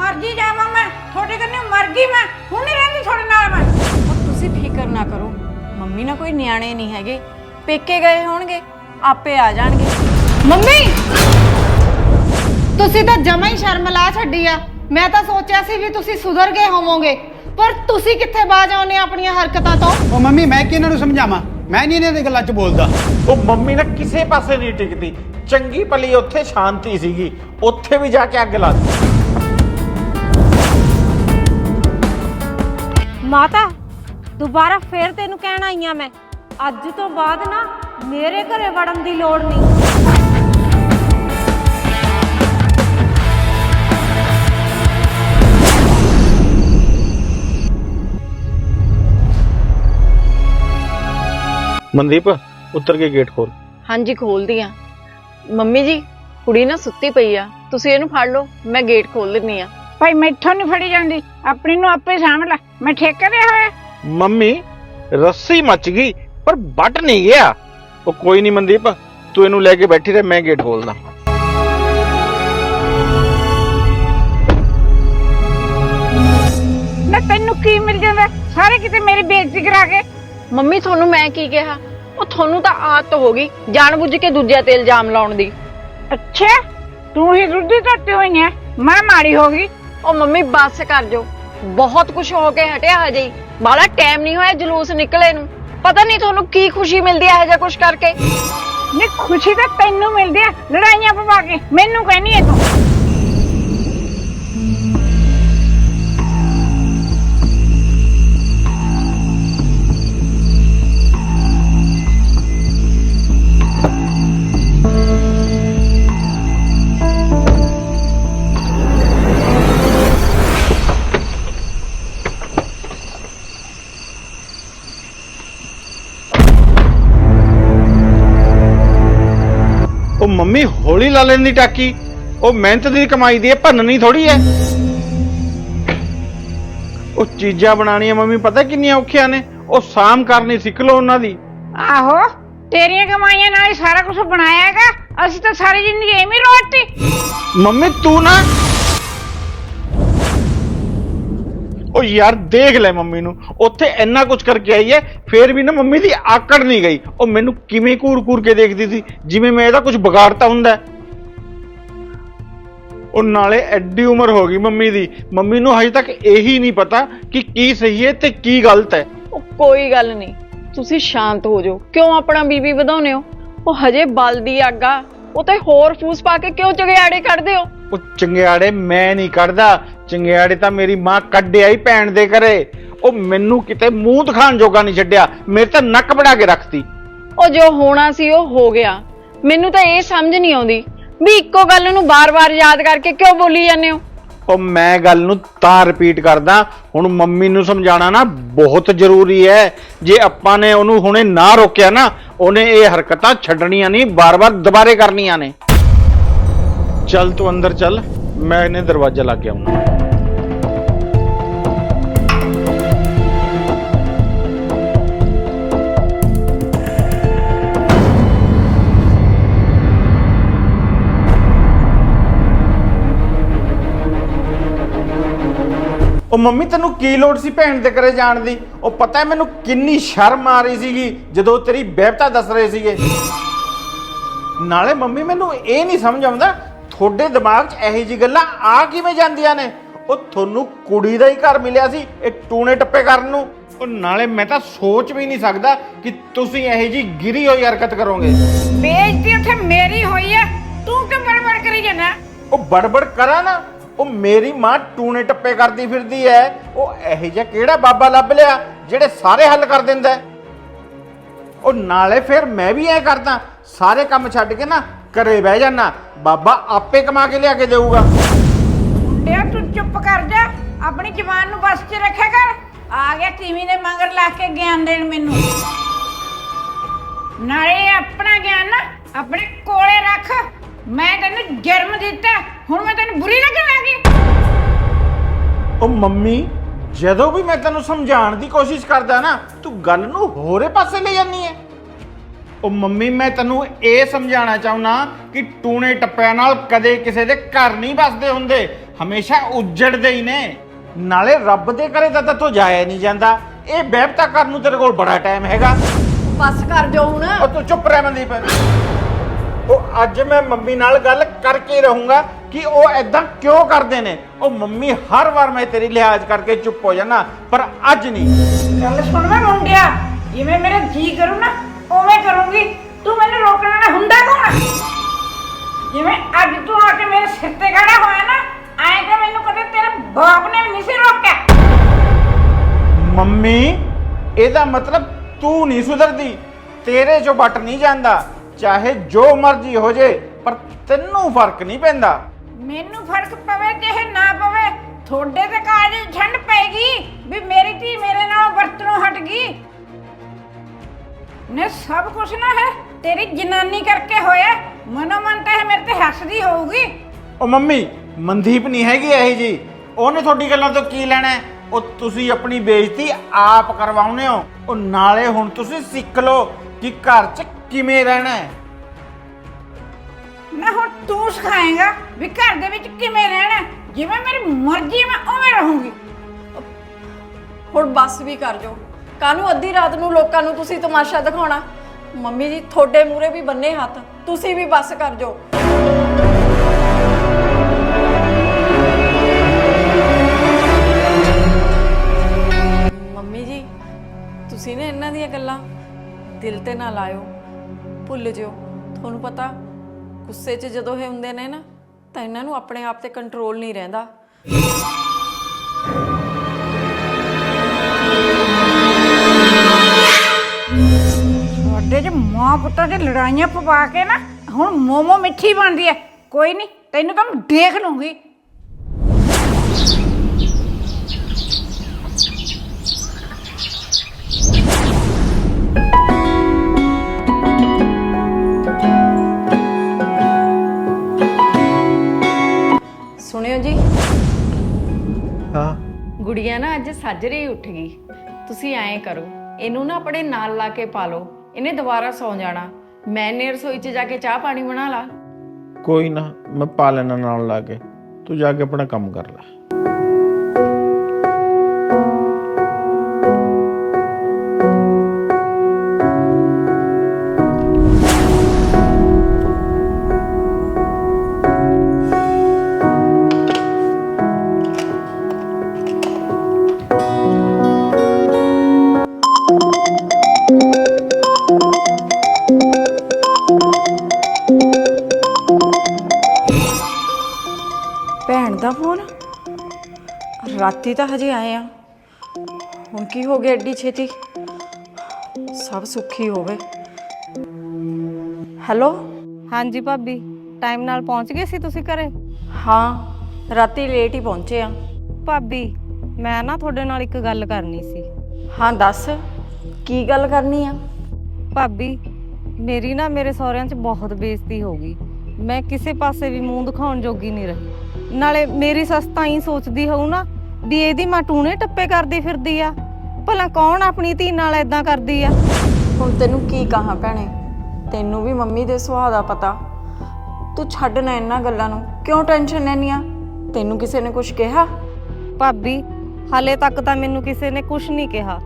ਮਰਜ਼ੀ ਜਾਵਾਂ ਮੈਂ ਤੁਹਾਡੇ ਕੰਨੇ ਮਰ ਗਈ ਮੈਂ ਹੁਣ ਨਹੀਂ ਰਹਿੰਦੀ ਤੁਹਾਡੇ ਨਾਲ ਮੈਂ। ਉਹ ਤੁਸੀਂ ਫਿਕਰ ਨਾ ਕਰੋ ਮੰਮੀ ਨਾ ਕੋਈ ਨਿਆਣੇ ਨਹੀਂ ਹੈਗੇ। ਪੇਕੇ ਗਏ ਹੋਣਗੇ ਆਪੇ ਆ ਜਾਣਗੇ। ਮੰਮੀ! ਤੁਸੀਂ ਤਾਂ ਜਮਾ ਹੀ ਸ਼ਰਮ ਲਾ ਛੱਡੀ ਆ। ਮੈਂ ਤਾਂ ਸੋਚਿਆ ਸੀ ਵੀ ਤੁਸੀਂ ਸੁਧਰ ਗਏ ਹੋਵੋਗੇ ਪਰ ਤੁਸੀਂ ਕਿੱਥੇ ਬਾਜ ਆਉਨੇ ਆਪਣੀਆਂ ਹਰਕਤਾਂ ਤੋਂ? ਉਹ ਮੰਮੀ ਮੈਂ ਕਿ ਇਹਨਾਂ ਨੂੰ ਸਮਝਾਵਾਂ? ਮੈਂ ਨਹੀਂ ਇਹਨਾਂ ਦੀ ਗੱਲਾਂ 'ਚ ਬੋਲਦਾ। ਉਹ ਮੰਮੀ ਨਾ ਕਿਸੇ ਪਾਸੇ ਨਹੀਂ ਟਿਕਦੀ। ਚੰਗੀ ਭਲੀ ਉੱਥੇ ਸ਼ਾਂਤੀ ਸੀਗੀ। ਉੱਥੇ ਵੀ ਜਾ ਕੇ ਅੱਗ ਲਾ ਦਿੱਤੀ। ਮਾਤਾ ਦੁਬਾਰਾ ਫੇਰ ਤੈਨੂੰ ਕਹਿਣ ਆਈ ਆ ਮੈਂ। ਅੱਜ ਤੋਂ ਬਾਅਦ ਨਾ ਮੇਰੇ ਘਰੇ ਵੜਨ ਦੀ ਲੋੜ ਨਹੀਂ। ਮਨਦੀਪ ਉੱਤਰ ਕੇ ਗੇਟ ਖੋਲ। ਹਾਂਜੀ ਖੋਲਦੀ ਆ। ਮੰਮੀ ਜੀ ਕੁੜੀ ਨਾ ਸੁੱਤੀ ਪਈ ਆ। ਤੁਸੀਂ ਇਹਨੂੰ ਫੜ ਲਓ ਮੈਂ ਗੇਟ ਖੋਲ ਦਿੰਨੀ ਆ। ਭਾਈ ਮੈਥੋਂ ਨਹੀਂ ਫੜੀ ਜਾਂਦੀ। ਆਪਣੀ ਨੂੰ ਆਪੇ ਸਾਂਭ ਲੈ। ਮੈਂ ਠੇਕੇ ਦੇ ਹੋਇਆ। ਮੰਮੀ ਰੱਸੀ ਮੱਚ ਗਈ ਪਰ ਵੱਟ ਨਹੀਂ ਗਿਆ। ਉਹ ਕੋਈ ਨਹੀਂ ਮਨਦੀਪ ਤੂੰ ਇਹਨੂੰ ਲੈ ਕੇ ਬੈਠੀ ਰਹਿ ਮੈਂ ਗੇਟ ਖੋਲਦਾ। ਨਾ ਤੈਨੂੰ ਕੀ ਮਿਲ ਜਾਂਦਾ? ਸਾਰੇ ਕਿਤੇ ਮੇਰੀ ਬੇਇੱਜ਼ਤੀ ਕਰਾ ਕੇ। ਮੰਮੀ ਤੁਹਾਨੂੰ ਮੈਂ ਕੀ ਕਿਹਾ? ਉਹ ਤੁਹਾਨੂੰ ਤਾਂ ਆਦਤ ਹੋ ਗਈ ਜਾਣਬੁੱਝ ਕੇ ਦੂਜਿਆਂ ਤੇ ਇਲਜ਼ਾਮ ਲਾਉਣ ਦੀ। ਅੱਛਾ ਤੂੰ ਹੀ ਦੁੱਧੀ ਧੋਤੀ ਹੋਈ ਹੈ ਮੈਂ ਮਾੜੀ ਹੋ ਗਈ। ਉਹ ਮੰਮੀ ਬੱਸ ਕਰ ਜੋ ਬਹੁਤ ਕੁਝ ਹੋ ਕੇ ਹਟਿਆ ਹਜੇ। ਹੀ ਬਾਲਾ ਟਾਈਮ ਨਹੀਂ ਹੋਇਆ ਜਲੂਸ ਨਿਕਲੇ ਨੂੰ। ਪਤਾ ਨਹੀਂ ਤੁਹਾਨੂੰ ਕੀ ਖੁਸ਼ੀ ਮਿਲਦੀ ਹੈ ਇਹੋ ਜਿਹਾ ਕੁਝ ਕਰਕੇ। ਨੀ ਖੁਸ਼ੀ ਤਾਂ ਤੈਨੂੰ ਮਿਲਦੀ ਆ। ਲੜਾਈਆਂ ਪਵਾ ਕੇ। ਮੈਨੂੰ ਕਹਿਨੀ ਐ ਤੂੰ। ਹੌਲੀ ਲਾ ਲੈਂਦੀ ਟਾਕੀ। ਉਹ ਮਿਹਨਤ ਦੀ ਕਮਾਈ ਦੀ ਹੈ ਭੰਨਣੀ ਥੋੜੀ ਹੈ। ਉਹ ਚੀਜ਼ਾਂ ਬਣਾਉਣੀਆਂ ਮੰਮੀ ਪਤਾ ਕਿੰਨੀਆਂ ਔਖੀਆਂ ਨੇ। ਉਹ ਸਾਮ ਕਰਨੀ ਸਿੱਖ ਲਓ ਉਹਨਾਂ ਦੀ। ਆਹੋ ਤੇਰੀਆਂ ਕਮਾਈਆਂ ਨਾਲ ਹੀ ਸਾਰਾ ਕੁਝ ਬਣਾਇਆ ਹੈਗਾ। ਅਸੀਂ ਤਾਂ ਸਾਰੀ ਜ਼ਿੰਦਗੀ ਐਵੇਂ ਹੀ ਰੋਟੀ। ਮੰਮੀ ਤੂੰ ਨਾ ਉਹ ਯਾਰ ਦੇਖ ਲੈ ਮੰਮੀ ਨੂੰ। ਉੱਥੇ ਇੰਨਾ ਕੁਝ ਕਰਕੇ ਆਈ ਹੈ ਫੇਰ ਵੀ ਨਾ ਮੰਮੀ ਦੀ ਆਕੜ ਨਹੀਂ ਗਈ। ਉਹ ਮੈਨੂੰ ਕਿਵੇਂ ਕੂਰ-ਕੂਰ ਕੇ ਦੇਖਦੀ ਸੀ। ਜਿਵੇਂ ਮੈਂ ਇਹਦਾ ਕੁਝ ਵਿਗਾੜਤਾ ਹੁੰਦਾ। ਹੈ। ਉਹ ਨਾਲੇ ਐਡੀ ਉਮਰ ਹੋ ਗਈ ਮੰਮੀ ਦੀ। ਮੰਮੀ ਨੂੰ ਹਜੇ ਤੱਕ ਇਹੀ ਨਹੀਂ ਪਤਾ ਕਿ ਕੀ ਸਹੀ ਹੈ ਤੇ ਕੀ ਗਲਤ ਹੈ। ਉਹ ਕੋਈ ਗੱਲ ਨਹੀਂ। ਤੁਸੀਂ ਸ਼ਾਂਤ ਹੋ ਜਾਓ। ਕਿਉਂ ਆਪਣਾ ਬੀਬੀ ਵਧਾਉਨੇ ਹੋ? ਉਹ ਹਜੇ ਬਲਦੀ ਆਗਾ ਉਹ ਤੇ ਹੋਰ ਫੂਸ ਪਾ ਕੇ ਕਿਉਂ ਚਗਿਆੜੇ ਕੱਢਦੇ ਹੋ? ਉਹ ਚੰਗਿਆੜੇ ਮੈਂ ਨਹੀਂ ਕੱਢਦਾ। ਚੰਗਿਆੜੇ ਤਾਂ ਮੇਰੀ ਮਾਂ ਕੱਢਿਆ ਹੀ ਭੈਣ ਦੇ ਘਰੇ। ਉਹ ਮੈਨੂੰ ਕਿਤੇ ਮੂੰਹ ਦਿਖਾਣ ਜੋਗਾ ਨਹੀਂ ਛੱਡਿਆ। ਮੇਰੇ ਤਾਂ ਨੱਕ ਬੜਾ ਕੇ ਰੱਖਤੀ। ਉਹ ਜੋ ਹੋਣਾ ਸੀ ਉਹ ਹੋ ਗਿਆ। ਮੈਨੂੰ ਤਾਂ ਇਹ ਸਮਝ ਨਹੀਂ ਆਉਂਦੀ ਵੀ ਇੱਕੋ ਗੱਲ ਨੂੰ ਬਾਰ-ਬਾਰ ਯਾਦ ਕਰਕੇ ਕਿਉਂ ਬੋਲੀ ਜਾਂਦੇ ਹੋ? ਉਹ ਮੈਂ ਗੱਲ ਨੂੰ ਤਾਂ ਰਿਪੀਟ ਕਰਦਾ, ਹੁਣ ਮੰਮੀ ਨੂੰ ਸਮਝਾਉਣਾ ਨਾ ਬਹੁਤ ਜ਼ਰੂਰੀ ਹੈ। ਜੇ ਆਪਾਂ ਨੇ ਉਹਨੂੰ ਹੁਣੇ ਨਾ ਰੋਕਿਆ ਨਾ, ਉਹਨੇ ਇਹ ਹਰਕਤਾਂ ਛੱਡਣੀਆਂ ਨਹੀਂ, ਬਾਰ-ਬਾਰ ਦੁਬਾਰੇ ਕਰਨੀਆਂ ਨੇ। ਚੱਲ ਤੂੰ ਅੰਦਰ ਚੱਲ, ਮੈਂ ਇਹਨੇ ਦਰਵਾਜ਼ਾ ਲਾ ਕੇ ਆਉਣਾ। ਉਹ ਮੰਮੀ ਤੈਨੂੰ ਕੀ ਲੋੜ ਸੀ ਭੈਣ ਦੇ ਘਰੇ ਜਾਣ ਦੀ? ਉਹ ਪਤਾ ਹੈ ਮੈਨੂੰ ਕਿੰਨੀ ਸ਼ਰਮ ਆ ਰਹੀ ਸੀਗੀ ਜਦੋਂ ਤੇਰੀ ਬਹਿਬਤਾ ਦੱਸ ਰਹੇ ਸੀਗੇ। ਨਾਲੇ ਮੰਮੀ ਮੈਨੂੰ ਇਹ ਨਹੀਂ ਸਮਝ ਆਉਂਦਾ ਤੁਹਾਡੇ ਦਿਮਾਗ 'ਚ ਇਹੋ ਜੀ ਗੱਲਾਂ ਆ ਕਿਵੇਂ ਜਾਂਦੀਆਂ ਨੇ? ਉਹ ਤੁਹਾਨੂੰ ਕੁੜੀ ਦਾ ਹੀ ਘਰ ਮਿਲਿਆ ਸੀ ਇਹ ਟੂਣੇ ਟੱਪੇ ਕਰਨ ਨੂੰ। ਉਹ ਨਾਲੇ ਮੈਂ ਤਾਂ ਸੋਚ ਵੀ ਨਹੀਂ ਸਕਦਾ ਕਿ ਤੁਸੀਂ ਇਹੋ ਜੀ ਗਿਰੀ ਹੋਈ ਹਰਕਤ ਕਰੋਗੇ। ਬੇਇੱਜ਼ਤੀ ਉੱਥੇ ਮੇਰੀ ਹੋਈ ਐ ਤੂੰ ਕਿ ਬੜਬੜ ਕਰੀ ਜਾਂਦਾ? ਉਹ ਬੜਬੜ ਕਰਾਂ ਨਾ ਉਹ ਮੇਰੀ ਮਾਂ ਟੂਣੇ ਟੱਪੇ ਕਰਦੀ ਫਿਰਦੀ ਐ। ਉਹ ਇਹੋ ਜਿਹਾ ਕਿਹੜਾ ਬਾਬਾ ਲੱਭ ਲਿਆ ਜਿਹੜੇ ਸਾਰੇ ਹੱਲ ਕਰ ਦਿੰਦਾ ਹੈ? ਉਹ ਨਾਲੇ ਫਿਰ ਮੈਂ ਵੀ ਐ ਕਰਦਾ, ਸਾਰੇ ਕੰਮ ਛੱਡ ਕੇ ਨਾ ਘਰੇ ਬਹਿ ਜਾਣਾ ਬਾਬਾ ਆਪੇ ਕਮਾ ਕੇ ਲਿਆ ਕੇ ਦੇਊਗਾ। ਯਾਰ ਤੂੰ ਚੁੱਪ ਕਰ ਜਾ, ਆਪਣੀ ਜ਼ਬਾਨ ਨੂੰ ਬਸ 'ਚ ਰੱਖਿਆ ਕਰ। ਆ ਗਿਆ ਟੀਵੀ ਦੇ ਮਗਰ ਲਾ ਕੇ ਗਿਆਨ ਦੇਣ ਮੈਨੂੰ। ਨਾਲੇ ਆਪਣਾ ਗਿਆਨ ਨਾ ਆਪਣੇ ਕੋਲੇ ਰੱਖ। ਮੈਂ ਤੈਨੂੰ ਜਨਮ ਦਿੱਤਾ। ਹੁਣ ਮੈਂ ਤੈਨੂੰ ਬੁਰੀ ਲੱਗਣ ਲੱਗੀ ਉਹ ਮੰਮੀ ਜਦੋਂ ਵੀ ਮੈਂ ਤੈਨੂੰ ਸਮਝਾਉਣ ਦੀ ਕੋਸ਼ਿਸ਼ ਕਰਦਾ ਨਾ ਤੂੰ ਗੱਲ ਨੂੰ ਹੋਰੇ ਪਾਸੇ ਲੈ ਜਾਂਦੀ ਐ ਉਹ ਮੰਮੀ ਮੈਂ ਤੈਨੂੰ ਇਹ ਸਮਝਾਉਣਾ ਚਾਹੁੰਨਾ ਕਿ ਟੂਣੇ ਟੱਪਿਆਂ ਨਾਲ ਕਦੇ ਕਿਸੇ ਦੇ ਘਰ ਨਹੀਂ ਵੱਸਦੇ ਹੁੰਦੇ। ਹਮੇਸ਼ਾ ਉੱਜੜਦੇ ਹੀ ਨੇ। ਨਾਲੇ ਰੱਬ ਦੇ ਘਰੇ ਤਾਂ ਤੂੰ ਜਾਇਆ ਨਹੀਂ ਜਾਂਦਾ। ਇਹ ਬਹਿਬਤਾ ਕਰਨ ਨੂੰ ਤੇਰੇ ਕੋਲ ਬੜਾ ਟਾਈਮ ਹੈਗਾ। ਬਸ ਕਰ ਜੋ ਹੁਣ। ਉਹ ਤੂੰ ਚੁੱਪ ਰਹਿ ਮਨਦੀਪ ਉਹ ਅੱਜ ਮੈਂ ਮੰਮੀ ਨਾਲ ਗੱਲ ਕਰਕੇ ਹੀ ਰਹੂੰਗਾ। ਕਿ ਉਹ ਐਦਾਂ ਕਿਉਂ ਕਰਦੇ ਨੇ? ਉਹ ਮੰਮੀ ਹਰ ਵਾਰ ਮੈਂ ਤੇਰੀ ਲਿਹਾਜ਼ ਕਰਕੇ ਚੁੱਪ ਹੋ ਜਾਣਾ ਪਰ ਅੱਜ ਨਹੀਂ। ਗੱਲ ਸੁਣ ਮੈਂ ਮੁੰਡਿਆ ਜਿਵੇਂ ਮੇਰਾ ਜੀ ਕਰੂ ਨਾ ਉਵੇਂ ਕਰੂੰਗੀ। ਤੂੰ ਮੈਨੂੰ ਰੋਕਣ ਵਾਲਾ ਹੁੰਦਾ ਕੌਣ ਆ? ਜਿਵੇਂ ਅੱਜ ਤੂੰ ਆ ਕੇ ਮੇਰੇ ਸਿਰ ਤੇ ਖੜਾ ਹੋਇਆ ਨਾ ਐਂ ਤਾਂ ਮੈਨੂੰ ਕਦੇ ਤੇਰੇ ਬਾਪ ਨੇ ਵੀ ਨਹੀਂ ਸੀ ਰੋਕਿਆ। ਮੰਮੀ ਇਹਦਾ ਮਤਲਬ ਤੂੰ ਨਹੀਂ ਸੁਧਰਦੀ। ਤੇਰੇ ਚੋਂ ਵੱਟ ਨਹੀਂ ਜਾਂਦਾ ਚਾਹੇ ਜੋ ਮਰਜ਼ੀ ਹੋ ਜੇ ਪਰ ਤੈਨੂੰ ਫ਼ਰਕ ਨਹੀਂ ਪੈਂਦਾ। ਮੈਨੂੰ ਫ਼ਰਕ ਪਵੇ ਚਾਹੇ ਨਾ ਪਵੇ, ਤੁਹਾਡੇ ਤੇ ਕਾਜ ਠੰਡ ਪੈਗੀ ਵੀ ਮੇਰੀ ਧੀ ਮੇਰੇ ਨਾਲ ਵਰਤਣੋਂ ਹਟ ਗਈ। ਨੇ ਸਭ ਕੁਝ ਨਾ ਹੈ ਤੇਰੀ ਜਨਾਨੀ ਕਰਕੇ ਹੋਇਆ, ਮਨੋ ਮਨ ਤਾਂ ਇਹ ਮੇਰੇ ਤੇ ਹੱਸਦੀ ਹੋਊਗੀ। ਉਹ ਮੰਮੀ, ਮਨਦੀਪ ਨਹੀਂ ਹੈਗੀ ਇਹ ਜੀ ਉਹਨੇ ਤੁਹਾਡੀ ਗੱਲਾਂ ਤੋਂ ਕੀ ਲੈਣਾ ਹੈ? ਉਹ ਤੁਸੀਂ ਆਪਣੀ ਬੇਇੱਜ਼ਤੀ ਆਪ ਕਰਵਾਉਨੇ ਹੋ। ਉਹ ਨਾਲੇ ਹੁਣ ਤੁਸੀਂ ਸਿੱਖ ਲਓ ਕਿ ਘਰ 'ਚ ਕਿਵੇਂ ਰਹਿਣਾ ਹੈ। ਮੈਂ ਹੁਣ ਤੂੰ ਸਿਖਾਏਗਾ ਵੀ ਘਰ ਦੇ ਵਿੱਚ ਕਿਵੇਂ ਰਹਿਣਾ ਜਿਵੇਂ ਮੇਰੀ ਮਰਜ਼ੀ ਮੈਂ ਉਵੇਂ ਰਹੂੰਗੀ। ਹੁਣ ਬੱਸ ਵੀ ਕਰ ਜੋ ਕਾਹਨੂੰ ਅੱਧੀ ਰਾਤ ਨੂੰ ਲੋਕਾਂ ਨੂੰ ਤੁਸੀਂ ਤਮਾਸ਼ਾ ਦਿਖਾਉਣਾ। ਮੰਮੀ ਜੀ, ਤੁਹਾਡੇ ਮੂਰੇ ਵੀ ਬੰਨੇ ਹੱਥ। ਤੁਸੀਂ ਵੀ ਬੱਸ ਕਰ ਜੋ ਮੰਮੀ ਜੀ, ਤੁਸੀਂ ਨੇ ਇਹਨਾਂ ਦੀਆਂ ਗੱਲਾਂ ਦਿਲ ਤੇ ਨਾ ਲਾਇਓ। ਭੁੱਲ ਜਿਓ। ਤੁਹਾਨੂੰ ਪਤਾ ਗੁੱਸੇ 'ਚ ਜਦੋਂ ਇਹ ਹੁੰਦੇ ਨੇ ਨਾ, ਤਾਂ ਇਹਨਾਂ ਨੂੰ ਆਪਣੇ ਆਪ ਤੇ ਕੰਟਰੋਲ ਨਹੀਂ ਰਹਿੰਦਾ। ਤੁਹਾਡੇ 'ਚ ਮਾਂ ਪੁੱਤਾਂ 'ਚ ਲੜਾਈਆਂ ਪਵਾ ਕੇ ਨਾ, ਹੁਣ ਮੋਮੋ ਮਿੱਠੀ ਬਣਦੀ ਐ ਕੋਈ ਨਹੀਂ, ਤੈਨੂੰ ਤਾਂ ਮੈਂ ਦੇਖ ਲੂੰਗੀ। ਸੁਣਿਓ ਜੀ। ਹਾਂ। ਗੁੜੀਆ ਨਾ ਅੱਜ ਸਾਜਰੇ ਹੀ ਉੱਠ ਗਈ। ਤੁਸੀਂ ਐਂ ਕਰੋ ਇਹਨੂੰ ਨਾ ਆਪਣੇ ਨਾਲ ਲਾ ਕੇ ਪਾ ਲਓ। ਇਹਨੇ ਦੁਬਾਰਾ ਸੌਂ ਜਾਣਾ। ਮੈਂ ਨੇ ਰਸੋਈ 'ਚ ਜਾ ਕੇ ਚਾਹ ਪਾਣੀ ਬਣਾ ਲਾ। ਕੋਈ ਨਾ ਮੈਂ ਪਾ ਲੈਣਾ ਨਾਲ ਲਾ ਕੇ। ਤੂੰ ਜਾ ਕੇ ਆਪਣਾ ਕੰਮ ਕਰ ਲੈ। ਰਾਤੀ ਤਾਂ ਹਜੇ ਆਏ ਆ। ਹੁਣ ਕੀ ਹੋ ਗਿਆ ਐਡੀ ਛੇਤੀ? ਸਭ ਸੁੱਖੀ ਹੋਵੇ ਹੈਲੋ? ਹਾਂਜੀ ਭਾਬੀ ਟਾਈਮ ਨਾਲ ਪਹੁੰਚ ਗਏ ਸੀ ਤੁਸੀਂ ਘਰੇ? ਹਾਂ ਰਾਤੀ ਲੇਟ ਹੀ ਪਹੁੰਚੇ ਆ। ਭਾਬੀ ਮੈਂ ਨਾ ਤੁਹਾਡੇ ਨਾਲ ਇੱਕ ਗੱਲ ਕਰਨੀ ਸੀ। ਹਾਂ ਦੱਸ ਕੀ ਗੱਲ ਕਰਨੀ ਆ? ਭਾਬੀ ਮੇਰੀ ਨਾ ਮੇਰੇ ਸਹੁਰਿਆਂ 'ਚ ਬਹੁਤ ਬੇਇੱਜ਼ਤੀ ਹੋ ਗਈ। ਮੈਂ ਕਿਸੇ ਪਾਸੇ ਵੀ ਮੂੰਹ ਦਿਖਾਉਣ ਜੋਗੀ ਨਹੀਂ ਰਹੀ। ਨਾਲੇ ਮੇਰੀ ਸੱਸ ਤਾਂ ਹੀ ਸੋਚਦੀ ਹੋਊ ਨਾ ਵੀ ਇਹਦੀ ਮਾਂ ਟੂਣੇ ਟੱਪੇ ਕਰਦੀ ਫਿਰਦੀ ਆ। ਭਲਾ ਕੌਣ ਆਪਣੀ ਧੀ ਨਾਲ ਇਦਾਂ ਕਰਦੀ ਆ? ਹੁਣ ਤੈਨੂੰ ਕੀ ਕਹਾਂ ਭੈਣੇ? ਤੈਨੂੰ ਵੀ ਮੰਮੀ ਦੇ ਸੁਭਾਅ ਦਾ ਪਤਾ। ਤੂੰ ਛੱਡ ਨਾ ਇਹਨਾਂ ਗੱਲਾਂ ਨੂੰ। ਕਿਉਂ ਟੈਨਸ਼ਨ ਲੈਨੀ ਆ ਤੈਨੂੰ ਕਿਸੇ ਨੇ ਕੁਝ ਕਿਹਾ? ਭਾਬੀ ਹਾਲੇ ਤੱਕ ਤਾਂ ਮੈਨੂੰ ਕਿਸੇ ਨੇ ਕੁਝ ਨਹੀਂ ਕਿਹਾ।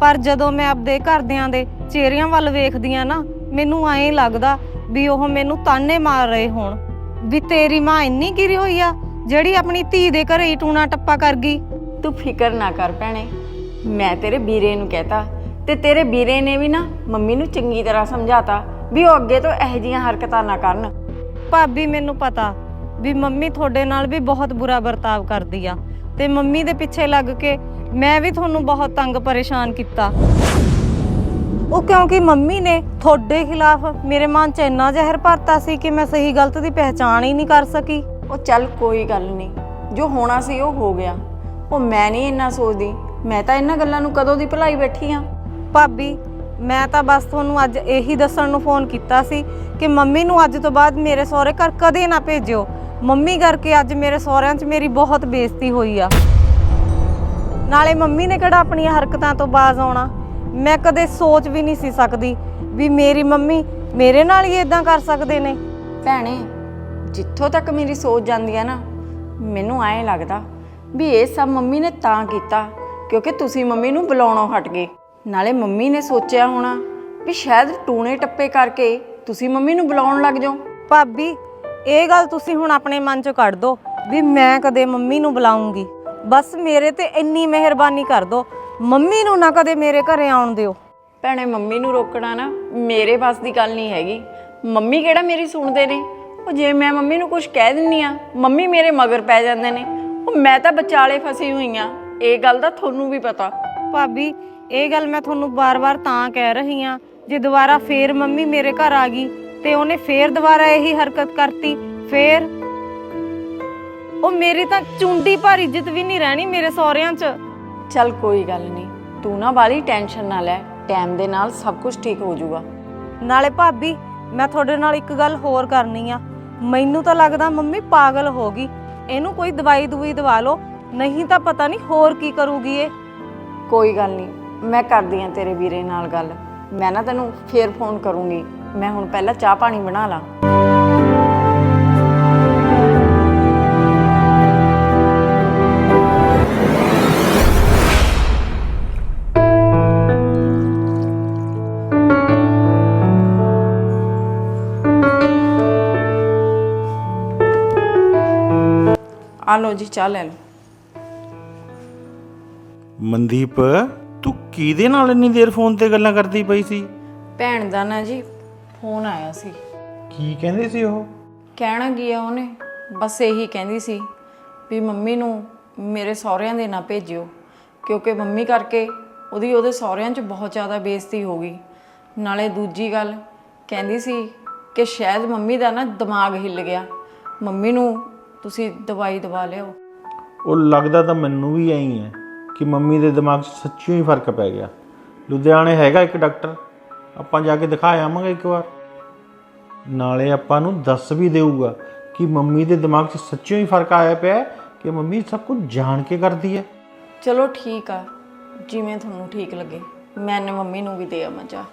ਪਰ ਜਦੋਂ ਮੈਂ ਆਪਦੇ ਘਰਦਿਆਂ ਦੇ ਚਿਹਰਿਆਂ ਵੱਲ ਵੇਖਦੀ ਆ ਨਾ ਮੈਨੂੰ ਐਂ ਲੱਗਦਾ ਵੀ ਉਹ ਮੈਨੂੰ ਤਾਨੇ ਮਾਰ ਰਹੇ ਹੋਣ। ਵੀ ਤੇਰੀ ਮਾਂ ਇੰਨੀ ਗਿਰੀ ਹੋਈ ਆ ਜਿਹੜੀ ਆਪਣੀ ਧੀ ਦੇ ਘਰੇ ਹੀ ਟੂਣਾ ਟੱਪਾ ਕਰ ਗਈ। ਤੂੰ ਫਿਕਰ ਨਾ ਕਰ ਭੈਣੇ। ਮੈਂ ਤੇਰੇ ਵੀਰੇ ਨੂੰ ਕਹਿਤਾ ਤੇ ਤੇਰੇ ਵੀਰੇ ਨੇ ਵੀ ਨਾ ਮੰਮੀ ਨੂੰ ਚੰਗੀ ਤਰ੍ਹਾਂ ਸਮਝਾਤਾ ਵੀ ਉਹ ਅੱਗੇ ਤੋਂ ਇਹੋ ਜਿਹੀਆਂ ਹਰਕਤਾਂ ਨਾ ਕਰਨ। ਭਾਬੀ ਮੈਨੂੰ ਪਤਾ ਵੀ ਮੰਮੀ ਤੁਹਾਡੇ ਨਾਲ ਵੀ ਬਹੁਤ ਬੁਰਾ ਵਰਤਾਵ ਕਰਦੀ ਆ ਤੇ ਮੰਮੀ ਦੇ ਪਿੱਛੇ ਲੱਗ ਕੇ ਮੈਂ ਵੀ ਤੁਹਾਨੂੰ ਬਹੁਤ ਤੰਗ ਪਰੇਸ਼ਾਨ ਕੀਤਾ। ਉਹ ਕਿਉਂਕਿ ਮੰਮੀ ਨੇ ਤੁਹਾਡੇ ਖਿਲਾਫ ਮੇਰੇ ਮਨ 'ਚ ਇੰਨਾ ਜ਼ਹਿਰ ਭਰਤਾ ਸੀ ਕਿ ਮੈਂ ਸਹੀ ਗਲਤ ਦੀ ਪਹਿਚਾਣ ਹੀ ਨਹੀਂ ਕਰ ਸਕੀ। ਉਹ ਚੱਲ ਕੋਈ ਗੱਲ ਨਹੀਂ। ਜੋ ਹੋਣਾ ਸੀ ਉਹ ਹੋ ਗਿਆ। ਉਹ ਮੈਂ ਨਹੀਂ ਇੰਨਾ ਸੋਚਦੀ। ਮੈਂ ਤਾਂ ਇਹਨਾਂ ਗੱਲਾਂ ਨੂੰ ਕਦੋਂ ਦੀ ਭੁਲਾਈ ਬੈਠੀ ਆ? ਭਾਬੀ, ਮੈਂ ਤਾਂ ਬਸ ਤੁਹਾਨੂੰ ਅੱਜ ਇਹੀ ਦੱਸਣ ਨੂੰ ਫੋਨ ਕੀਤਾ ਸੀ ਕਿ ਮੰਮੀ ਨੂੰ ਅੱਜ ਤੋਂ ਬਾਅਦ ਮੇਰੇ ਸਹੁਰੇ ਘਰ ਕਦੇ ਨਾ ਭੇਜਿਓ। ਮੰਮੀ ਕਰਕੇ ਅੱਜ ਮੇਰੇ ਸਹੁਰਿਆਂ 'ਚ ਮੇਰੀ ਬਹੁਤ ਬੇਇੱਜ਼ਤੀ ਹੋਈ ਆ। ਨਾਲੇ ਮੰਮੀ ਨੇ ਕਿਹੜਾ ਆਪਣੀਆਂ ਹਰਕਤਾਂ ਤੋਂ ਬਾਜ਼ ਆਉਣਾ? ਮੈਂ ਕਦੇ ਸੋਚ ਵੀ ਨਹੀਂ ਸੀ ਸਕਦੀ ਵੀ ਮੇਰੀ ਮੰਮੀ ਮੇਰੇ ਨਾਲ ਹੀ ਇਦਾਂ ਕਰ ਸਕਦੇ ਨੇ। ਭੈਣੇ ਜਿੱਥੋਂ ਤੱਕ ਮੇਰੀ ਸੋਚ ਜਾਂਦੀ ਆ ਨਾ ਮੈਨੂੰ ਐਂ ਲੱਗਦਾ ਵੀ ਇਹ ਸਭ ਮੰਮੀ ਨੇ ਤਾਂ ਕੀਤਾ ਕਿਉਂਕਿ ਤੁਸੀਂ ਮੰਮੀ ਨੂੰ ਬੁਲਾਉਣੋਂ ਹਟ ਗਏ। ਨਾਲੇ ਮੰਮੀ ਨੇ ਸੋਚਿਆ ਹੋਣਾ ਵੀ ਸ਼ਾਇਦ ਟੂਣੇ ਟੱਪੇ ਕਰਕੇ ਤੁਸੀਂ ਮੰਮੀ ਨੂੰ ਬੁਲਾਉਣ ਲੱਗ ਜਾਓ। ਭਾਬੀ ਇਹ ਗੱਲ ਤੁਸੀਂ ਹੁਣ ਆਪਣੇ ਮਨ ਚੋਂ ਕੱਢ ਦਿਓ ਵੀ ਮੈਂ ਕਦੇ ਮੰਮੀ ਨੂੰ ਬੁਲਾਉਂਗੀ। ਬਸ ਮੇਰੇ ਤੇ ਇੰਨੀ ਮਿਹਰਬਾਨੀ ਕਰ ਦਿਓ ਮੰਮੀ ਨੂੰ ਨਾ ਕਦੇ ਮੇਰੇ ਘਰੇ ਆਉਣ ਦਿਓ। ਭੈਣੇ ਮੰਮੀ ਨੂੰ ਰੋਕਣਾ ਨਾ ਮੇਰੇ ਵੱਸ ਦੀ ਗੱਲ ਨਹੀਂ ਹੈਗੀ। ਮੰਮੀ ਕਿਹੜਾ ਮੇਰੀ ਸੁਣਦੇ ਨੇ? ਉਹ ਜੇ ਮੈਂ ਮੰਮੀ ਨੂੰ ਕੁਝ ਕਹਿ ਦਿੰਨੀ ਆ ਮੰਮੀ ਮੇਰੇ ਮਗਰ ਪੈ ਜਾਂਦੇ ਨੇ। ਉਹ ਮੈਂ ਤਾਂ ਵਿਚਾਲੇ ਫਸੀ ਹੋਈ ਆ ਇਹ ਗੱਲ ਦਾ ਤੁਹਾਨੂੰ ਵੀ ਪਤਾ। ਭਾਬੀ ਇਹ ਗੱਲ ਮੈਂ ਤੁਹਾਨੂੰ ਬਾਰ-ਬਾਰ ਤਾਂ ਕਹਿ ਰਹੀ ਆ ਜੇ ਦੁਬਾਰਾ ਫੇਰ ਮੰਮੀ ਮੇਰੇ ਘਰ ਆ ਗਈ ਤੇ ਉਹਨੇ ਫੇਰ ਦੁਬਾਰਾ ਇਹੀ ਹਰਕਤ ਕਰਤੀ ਫੇਰ? ਉਹ ਮੇਰੀ ਤਾਂ ਚੁੰਡੀ ਭਰ ਇੱਜ਼ਤ ਵੀ ਨਹੀਂ ਰਹਿਣੀ ਮੇਰੇ ਸਹੁਰਿਆਂ 'ਚ। ਚੱਲ ਕੋਈ ਗੱਲ ਨਹੀਂ ਤੂੰ ਨਾ ਬਾਲੀ ਟੈਨਸ਼ਨ ਨਾ ਲੈ ਟਾਈਮ ਦੇ ਨਾਲ ਸਭ ਕੁਝ ਠੀਕ ਹੋ ਜਾਊਗਾ। ਨਾਲੇ ਭਾਬੀ ਮੈਂ ਤੁਹਾਡੇ ਨਾਲ ਇੱਕ ਗੱਲ ਹੋਰ ਕਰਨੀ ਆ ਮੈਨੂੰ ਤਾਂ ਲੱਗਦਾ ਮੰਮੀ ਪਾਗਲ ਹੋ ਗਈ। ਇਹਨੂੰ ਕੋਈ ਦਵਾਈ ਦਵਾਈ ਦਵਾ ਲਓ, ਨਹੀਂ ਤਾਂ ਪਤਾ ਨਹੀਂ ਹੋਰ ਕੀ ਕਰੂਗੀ ਇਹ। ਕੋਈ ਗੱਲ ਨਹੀਂ, ਮੈਂ ਕਰਦੀ ਆ ਤੇਰੇ ਵੀਰੇ ਨਾਲ ਗੱਲ। ਮੈਂ ਨਾ ਤੈਨੂੰ ਫੇਰ ਫੋਨ ਕਰੂੰਗੀ। ਮੈਂ ਹੁਣ ਪਹਿਲਾਂ ਚਾਹ ਪਾਣੀ ਬਣਾ ਲਾਂ। ਆ ਲਓ ਜੀ ਚਾਹ ਲੈ ਲਓ। ਮਨਦੀਪ ਤੂੰ ਕਿਹਦੇ ਨਾਲ ਇੰਨੀ ਦੇਰ ਫੋਨ ਤੇ ਗੱਲਾਂ ਕਰਦੀ ਪਈ ਸੀ? ਭੈਣ ਦਾ ਨਾ ਜੀ ਫੋਨ ਆਇਆ ਸੀ। ਕੀ ਕਹਿੰਦੇ ਸੀ ਉਹ? ਕਹਿਣਾ ਕੀ ਆ ਉਹਨੇ? ਬਸ ਇਹੀ ਕਹਿੰਦੀ ਸੀ ਵੀ ਮੰਮੀ ਨੂੰ ਮੇਰੇ ਸਹੁਰਿਆਂ ਦੇ ਨਾ ਭੇਜਿਓ ਕਿਉਂਕਿ ਮੰਮੀ ਕਰਕੇ ਉਹਦੀ ਉਹਦੇ ਸਹੁਰਿਆਂ 'ਚ ਬਹੁਤ ਜ਼ਿਆਦਾ ਬੇਇੱਜ਼ਤੀ ਹੋ ਗਈ। ਨਾਲੇ ਦੂਜੀ ਗੱਲ ਕਹਿੰਦੀ ਸੀ ਕਿ ਸ਼ਾਇਦ ਮੰਮੀ ਦਾ ਨਾ ਦਿਮਾਗ ਹਿੱਲ ਗਿਆ। ਮੰਮੀ ਨੂੰ ਤੁਸੀਂ ਦਵਾਈ ਦਵਾ ਲਿਓ। ਉਹ ਲੱਗਦਾ ਤਾਂ ਮੈਨੂੰ ਵੀ ਐਂ ਹੀ ਹੈ ਕਿ ਮੰਮੀ ਦੇ ਦਿਮਾਗ 'ਚ ਸੱਚੀਓ ਹੀ ਫ਼ਰਕ ਪੈ ਗਿਆ। ਲੁਧਿਆਣੇ ਹੈਗਾ ਇੱਕ ਡਾਕਟਰ। ਆਪਾਂ ਜਾ ਕੇ ਦਿਖਾ ਆਵਾਂਗੇ ਇੱਕ ਵਾਰ। ਨਾਲੇ ਆਪਾਂ ਨੂੰ ਦੱਸ ਵੀ ਦੇਊਗਾ ਕਿ ਮੰਮੀ ਦੇ ਦਿਮਾਗ 'ਚ ਸੱਚੀਓ ਹੀ ਫ਼ਰਕ ਆਇਆ ਪਿਆ ਹੈ ਕਿ ਮੰਮੀ ਸਭ ਕੁਝ ਜਾਣ ਕੇ ਕਰਦੀ ਹੈ। ਚਲੋ ਠੀਕ ਆ ਜਿਵੇਂ ਤੁਹਾਨੂੰ ਠੀਕ ਲੱਗੇ। ਮੈਂ ਮੰਮੀ ਨੂੰ ਵੀ ਦੇ ਆਵਾਂ ਚਾਹ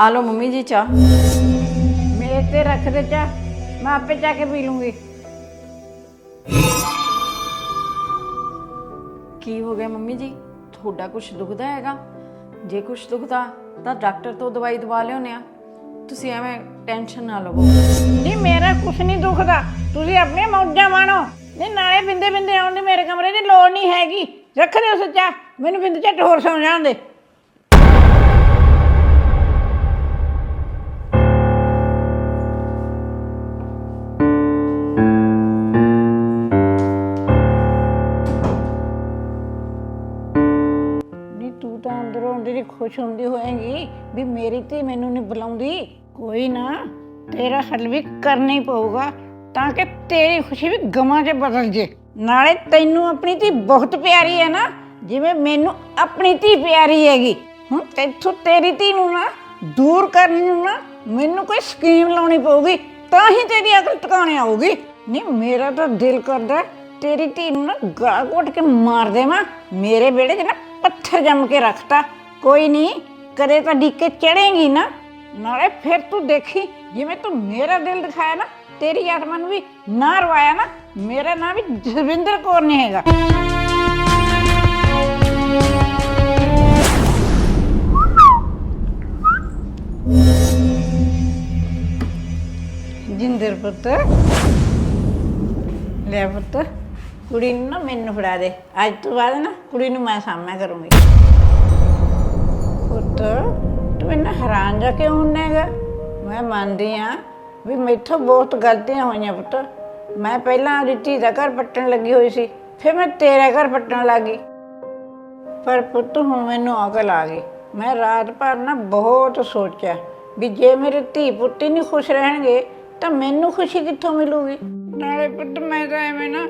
ਆ ਲਓ ਮੰਮੀ ਜੀ ਚਾਹ। ਮੇਰੇ ਤੇ ਰੱਖ ਦੇ ਚਾ ਮੈਂ ਆਪੇ ਜਾ ਕੇ ਪੀ ਲੂੰਗੀ। ਕੀ ਹੋ ਗਿਆ ਮੰਮੀ ਜੀ? ਤੁਹਾਡਾ ਕੁਝ ਦੁਖਦਾ ਹੈਗਾ? ਜੇ ਕੁਝ ਦੁਖਦਾ ਤਾਂ ਡਾਕਟਰ ਤੋਂ ਦਵਾਈ ਦਵਾ ਲਿਆਉਂਦੇ ਆ। ਤੁਸੀਂ ਐਵੇਂ ਟੈਨਸ਼ਨ ਨਾ ਲਵੋ। ਨਹੀਂ ਮੇਰਾ ਕੁਛ ਨਹੀਂ ਦੁਖਦਾ। ਤੁਸੀਂ ਆਪਣੀਆਂ ਮੌਜਾਂ ਮਾਣੋ। ਨਹੀਂ ਨਾਲੇ ਬਿੰਦੇ ਬਿੰਦੇ ਆਉਣ ਦੀ ਮੇਰੇ ਕਮਰੇ ਦੀ ਲੋੜ ਨਹੀਂ ਹੈਗੀ। ਰੱਖ ਦਿਓ ਸੱਚਾ ਮੈਨੂੰ ਬਿੰਦ ਝੱਟ ਹੋਰ ਸੌਂ ਜਾਣ ਦੇ। ਅੰਦਰੋਂ ਅੰਦਰ ਖੁਸ਼ ਹੁੰਦੀ ਹੋਏਗੀ ਵੀ ਮੇਰੀ ਧੀ ਮੈਨੂੰ ਨਹੀਂ ਬੁਲਾਉਂਦੀ। ਕੋਈ ਨਾ, ਤੇਰਾ ਹੱਲ ਵੀ ਕਰਨਾ ਹੀ ਪਊਗਾ ਤਾਂ ਕਿ ਤੇਰੀ ਖੁਸ਼ੀ ਵੀ ਗਮਾਂ 'ਚ ਬਦਲ ਜੇ। ਨਾਲੇ ਤੈਨੂੰ ਆਪਣੀ ਧੀ ਬਹੁਤ ਪਿਆਰੀ ਹੈ ਨਾ, ਜਿਵੇਂ ਮੈਨੂੰ ਆਪਣੀ ਧੀ ਪਿਆਰੀ ਹੈਗੀ। ਹੁਣ ਤੈਥੋਂ ਤੇਰੀ ਧੀ ਨੂੰ ਨਾ ਦੂਰ ਕਰਨ ਨੂੰ ਨਾ ਮੈਨੂੰ ਕੋਈ ਸਕੀਮ ਲਾਉਣੀ ਪਊਗੀ, ਤਾਂ ਹੀ ਤੇਰੀ ਅਕਲ ਟਿਕਾਣੇ ਆਊਗੀ। ਨਹੀਂ, ਮੇਰਾ ਤਾਂ ਦਿਲ ਕਰਦਾ ਤੇਰੀ ਧੀ ਨੂੰ ਨਾ ਗਲਾ ਘੋਟ ਕੇ ਮਾਰ ਦੇਵਾਂ। ਮੇਰੇ ਵਿਹੜੇ 'ਚ ਨਾ ਪੱਥਰ ਜੰਮ ਕੇ ਰੱਖਤਾ ਕੋਈ ਨਹੀਂ ਕਦੇ ਤਾਂ ਡੀਕੇ ਚੜੇਗੀ ਨਾ ਨਾਲੇ ਫਿਰ ਤੂੰ ਦੇਖੀ ਜਿਵੇਂ ਤੂੰ ਮੇਰਾ ਦਿਲ ਦਿਖਾਇਆ ਨਾ ਤੇਰੀ ਆਤਮਾ ਨੂੰ ਵੀ ਨਾ ਰਵਾਇਆ ਨਾ ਮੇਰਾ ਨਾਮ ਵੀ ਜਸਵਿੰਦਰ ਕੌਰ ਨਹੀਂ ਹੈਗਾ ਜਿੰਦਰ ਪੁੱਤ ਲੈ ਪੁੱਤ ਕੁੜੀ ਨੂੰ ਨਾ ਮੈਨੂੰ ਫੜਾ ਦੇ। ਅੱਜ ਤੋਂ ਬਾਅਦ ਨਾ ਕੁੜੀ ਨੂੰ ਮੈਂ ਸਾਹਮਣਾ ਕਰੂੰਗੀ। ਪੁੱਤ, ਤੂੰ ਇੰਨਾ ਹੈਰਾਨ ਜਾ ਕਿਉਂ ਹੁੰਨਾ ਮੈਂ ਮੰਨਦੀ ਆ ਵੀ ਮੈਥੋਂ ਬਹੁਤ ਗਲਤੀਆਂ ਹੋਈਆਂ ਪੁੱਤ। ਮੈਂ ਪਹਿਲਾਂ ਰਿੱਤੀ ਦਾ ਘਰ ਪੱਟਣ ਲੱਗੀ ਹੋਈ ਸੀ, ਫਿਰ ਮੈਂ ਤੇਰਾ ਘਰ ਪੱਟਣ ਲੱਗੀ ਪਰ ਪੁੱਤ, ਹੁਣ ਮੈਨੂੰ ਅਕਲ ਆ ਗਈ। ਮੈਂ ਰਾਤ ਭਰ ਨਾ ਬਹੁਤ ਸੋਚਿਆ ਵੀ ਜੇ ਮੇਰੇ ਧੀ ਪੁੱਤੀ ਨਹੀਂ ਖੁਸ਼ ਰਹਿਣਗੇ, ਤਾਂ ਮੈਨੂੰ ਖੁਸ਼ੀ ਕਿੱਥੋਂ ਮਿਲੂਗੀ? ਨਾਲੇ ਪੁੱਤ, ਮੈਂ ਤਾਂ ਐਵੇਂ ਨਾ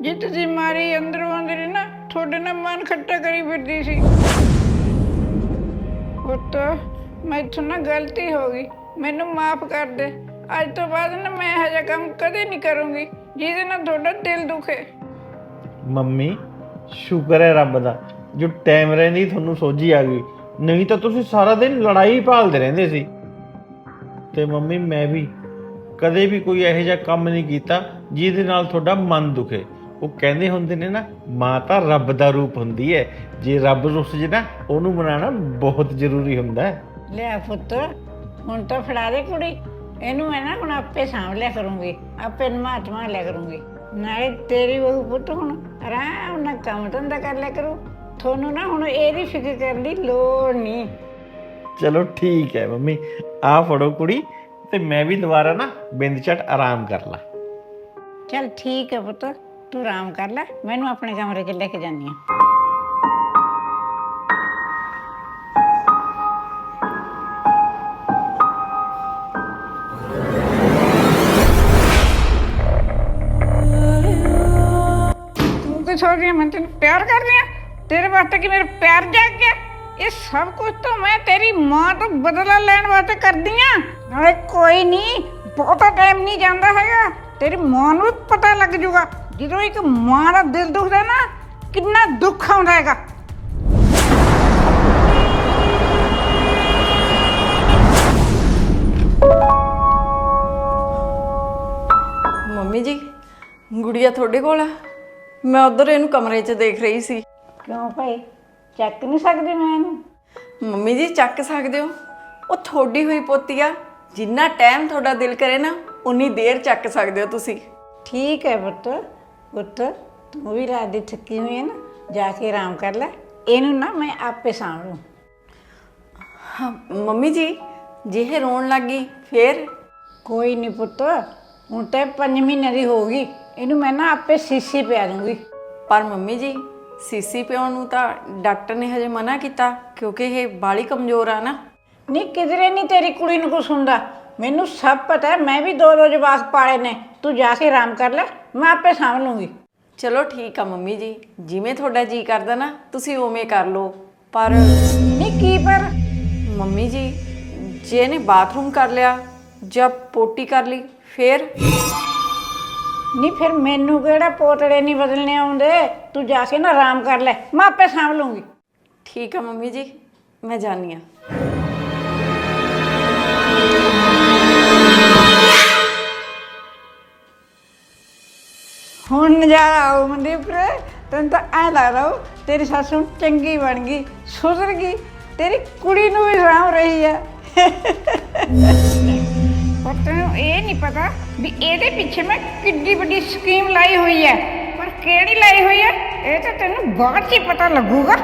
ਜੇ ਤੁਸੀਂ ਮਾਰੀ ਅੰਦਰੋਂ ਅੰਦਰ ਨਾ, ਤੁਹਾਡੇ ਨਾਲ ਮਨ ਖੱਟਾ ਕਰੀ ਫਿਰਦੀ ਸੀ। ਪੁੱਤ, ਮੈਥੋਂ ਨਾ ਗਲਤੀ ਹੋ ਗਈ। ਮੈਨੂੰ ਮਾਫ ਕਰ ਦੇ। ਅੱਜ ਤੋਂ ਬਾਅਦ ਨਾ ਮੈਂ ਇਹੋ ਜਿਹਾ ਕੰਮ ਕਦੇ ਨਹੀਂ ਕਰੂੰਗੀ, ਜਿਹਦੇ ਨਾਲ ਤੁਹਾਡਾ ਦਿਲ ਦੁਖੇ। ਮੰਮੀ, ਸ਼ੁਕਰ ਹੈ ਰੱਬ ਦਾ। ਜੋ ਟਾਈਮ ਰਹਿੰਦੀ, ਤੁਹਾਨੂੰ ਸੋਝੀ ਆ ਗਈ। ਨਹੀਂ ਤਾਂ ਤੁਸੀਂ ਸਾਰਾ ਦਿਨ ਲੜਾਈ ਭਾਲਦੇ ਰਹਿੰਦੇ ਸੀ। ਤੇ ਮੰਮੀ, ਮੈਂ ਵੀ ਕਦੇ ਵੀ ਕੋਈ ਇਹੋ ਜਿਹਾ ਕੰਮ ਨਹੀਂ ਕੀਤਾ, ਜਿਹਦੇ ਨਾਲ ਤੁਹਾਡਾ ਮਨ ਦੁਖੇ। ਉਹ ਕਹਿੰਦੇ ਹੁੰਦੇ ਨੇ ਨਾ ਮਾਂ ਤਾਂ ਰੱਬ ਦਾ ਰੂਪ ਹੁੰਦੀ ਹੈ। ਜੇ ਰੱਬ ਰੁੱਸ ਜੇ ਨਾ ਉਹਨੂੰ ਮਨਾਉਣਾ ਬਹੁਤ ਜ਼ਰੂਰੀ ਹੁੰਦਾ ਹੈ। ਲਿਆ ਪੁੱਤ ਹੁਣ ਤਾਂ ਫੜਾ ਦੇ ਕੁੜੀ। ਇਹਨੂੰ ਮੈਂ ਨਾ ਹੁਣ ਆਪੇ ਸਾਂਭ ਲਿਆ ਕਰੂੰਗੀ। ਆਪੇ ਨਮਾਤਮਾ ਲਿਆ ਕਰੂੰਗੀ। ਨਾਲੇ ਤੇਰੀ ਬਹੂ ਪੁੱਤ ਹੁਣ ਆਰਾਮ ਨਾਲ ਕੰਮ ਧੰਦਾ ਕਰ ਲਿਆ ਕਰੂ। ਤੁਹਾਨੂੰ ਨਾ ਹੁਣ ਇਹਦੀ ਫਿਕਰ ਕਰਨ ਦੀ ਲੋੜ ਨਹੀਂ। ਚਲੋ ਠੀਕ ਹੈ ਮੰਮੀ ਆ ਫੜੋ ਕੁੜੀ ਤੇ ਮੈਂ ਵੀ ਦੁਬਾਰਾ ਨਾ ਬਿੰਦ ਝਟ ਆਰਾਮ ਕਰ ਲਾਂ। ਚਲ ਠੀਕ ਹੈ ਪੁੱਤ। ਤੂੰ ਆਰਾਮ ਕਰ ਲੈ, ਮੈਨੂੰ ਆਪਣੇ ਕਮਰੇ 'ਚ ਲੈ ਕੇ ਜਾਂਦੀ ਆ। ਤੂੰ ਤੇ ਸੋਚ ਰਹੀ ਹੈ ਮੈਂ ਤੈਨੂੰ ਪਿਆਰ ਕਰਦੀ ਆ, ਤੇਰੇ ਵਾਸਤੇ ਕਿ ਮੇਰਾ ਪਿਆਰ ਜਾਗ ਗਿਆ? ਇਹ ਸਭ ਕੁਝ ਤਾਂ ਮੈਂ ਤੇਰੀ ਮਾਂ ਤੋਂ ਬਦਲਾ ਲੈਣ ਵਾਸਤੇ ਕਰਦੀ ਆ। ਨਾਲੇ ਕੋਈ ਨਹੀਂ, ਬਹੁਤਾ ਟਾਈਮ ਨਹੀਂ ਜਾਂਦਾ ਹੈਗਾ। ਤੇਰੀ ਮਾਂ ਨੂੰ ਵੀ ਪਤਾ ਲੱਗ ਜੂਗਾ। ਜਦੋਂ ਇੱਕ ਮਾਂ ਦਾ ਦਿਲ ਦੁਖਦਾ ਨਾ ਕਿੰਨਾ ਦੁੱਖ ਆਉਂਦਾ ਹੈਗਾ। ਮੰਮੀ ਜੀ ਗੁੜੀਆ ਤੁਹਾਡੇ ਕੋਲ ਆ? ਮੈਂ ਉਧਰ ਇਹਨੂੰ ਕਮਰੇ 'ਚ ਦੇਖ ਰਹੀ ਸੀ। ਕਿਉਂ ਭਾਈ? ਚੱਕ ਨਹੀਂ ਸਕਦੀ ਮੈਂ ਇਹਨੂੰ? ਮੰਮੀ ਜੀ ਚੱਕ ਸਕਦੇ ਹੋ। ਉਹ ਥੋੜੀ ਹੋਈ ਪੋਤੀ ਆ। ਜਿੰਨਾ ਟਾਈਮ ਤੁਹਾਡਾ ਦਿਲ ਕਰੇ ਨਾ ਉਨੀ ਦੇਰ ਚੱਕ ਸਕਦੇ ਹੋ ਤੁਸੀਂ। ਠੀਕ ਹੈ ਪੁੱਤ। ਪੁੱਤ ਤੂੰ ਵੀ ਰਾਤ ਦੀ ਥੱਕੀ ਹੋਈ ਹੈ ਨਾ ਜਾ ਕੇ ਆਰਾਮ ਕਰ ਲੈ। ਇਹਨੂੰ ਨਾ ਮੈਂ ਆਪੇ ਸਾਂਭ ਲੂੰ। ਹਾਂ ਮੰਮੀ ਜੀ ਜੇ ਇਹ ਰੋਣ ਲੱਗੀ ਫੇਰ? ਕੋਈ ਨਹੀਂ ਪੁੱਤ ਹੁਣ ਤੇ 5 ਮਹੀਨੇ ਦੀ ਹੋ ਗਈ ਇਹਨੂੰ ਮੈਂ ਨਾ ਆਪੇ ਸੀਸੀ ਪਿਆ ਦੂੰਗੀ। ਪਰ ਮੰਮੀ ਜੀ ਸੀਸੀ ਪਿਉਣ ਨੂੰ ਤਾਂ ਡਾਕਟਰ ਨੇ ਹਜੇ ਮਨਾ ਕੀਤਾ ਕਿਉਂਕਿ ਇਹ ਬਾਲੀ ਕਮਜ਼ੋਰ ਆ ਨਾ। ਨਹੀਂ ਕਿਧਰੇ ਨਹੀਂ ਤੇਰੀ ਕੁੜੀ ਨੂੰ ਕੁਛ ਹੁੰਦਾ? ਮੈਨੂੰ ਸਭ ਪਤਾ ਹੈ ਮੈਂ ਵੀ ਦੋ ਦੋ ਜਵਾਕ ਪਾਲੇ ਨੇ। ਤੂੰ ਜਾ ਕੇ ਆਰਾਮ ਕਰ ਲੈ। ਮੈਂ ਆਪੇ ਸਾਂਭ ਲੂੰਗੀ। ਚਲੋ ਠੀਕ ਆ ਮੰਮੀ ਜੀ ਜਿਵੇਂ ਤੁਹਾਡਾ ਜੀ ਕਰਦਾ ਨਾ ਤੁਸੀਂ ਉਵੇਂ ਕਰ ਲਓ। ਪਰ ਨਹੀਂ ਕੀ ਪਰ? ਮੰਮੀ ਜੀ ਜੇ ਇਹਨੇ ਬਾਥਰੂਮ ਕਰ ਲਿਆ ਜਾਂ ਪੋਟੀ ਕਰ ਲਈ ਫੇਰ? ਨਹੀਂ ਫਿਰ ਮੈਨੂੰ ਕਿਹੜਾ ਪੋਤੜੇ ਨਹੀਂ ਬਦਲਨੇ ਆਉਂਦੇ? ਤੂੰ ਜਾ ਕੇ ਨਾ ਆਰਾਮ ਕਰ ਲੈ ਮੈਂ ਆਪੇ ਸਾਂਭ ਲੂੰਗੀ। ਠੀਕ ਆ ਮੰਮੀ ਜੀ ਮੈਂ ਜਾਣੀ ਆ ਹੁਣ ਨਜ਼ਾਰਾ ਆਉ ਮਨਦੀਪ ਰੇ ਤੈਨੂੰ ਤਾਂ ਐ ਲੱਗਦਾ ਉਹ ਤੇਰੀ ਸੱਸ ਹੁਣ ਚੰਗੀ ਬਣ ਗਈ, ਸੁਧਰ ਗਈ, ਤੇਰੀ ਕੁੜੀ ਨੂੰ ਵੀ ਸਾਂਭ ਰਹੀ ਹੈ ਪਰ ਤੈਨੂੰ ਇਹ ਨਹੀਂ ਪਤਾ ਵੀ ਇਹਦੇ ਪਿੱਛੇ ਮੈਂ ਕਿੱਡੀ ਵੱਡੀ ਸਕੀਮ ਲਾਈ ਹੋਈ ਹੈ। ਪਰ ਕਿਹੜੀ ਲਾਈ ਹੋਈ ਹੈ? ਇਹ ਤਾਂ ਤੈਨੂੰ ਬਾਅਦ ਚ ਹੀ ਪਤਾ ਲੱਗੂਗਾ।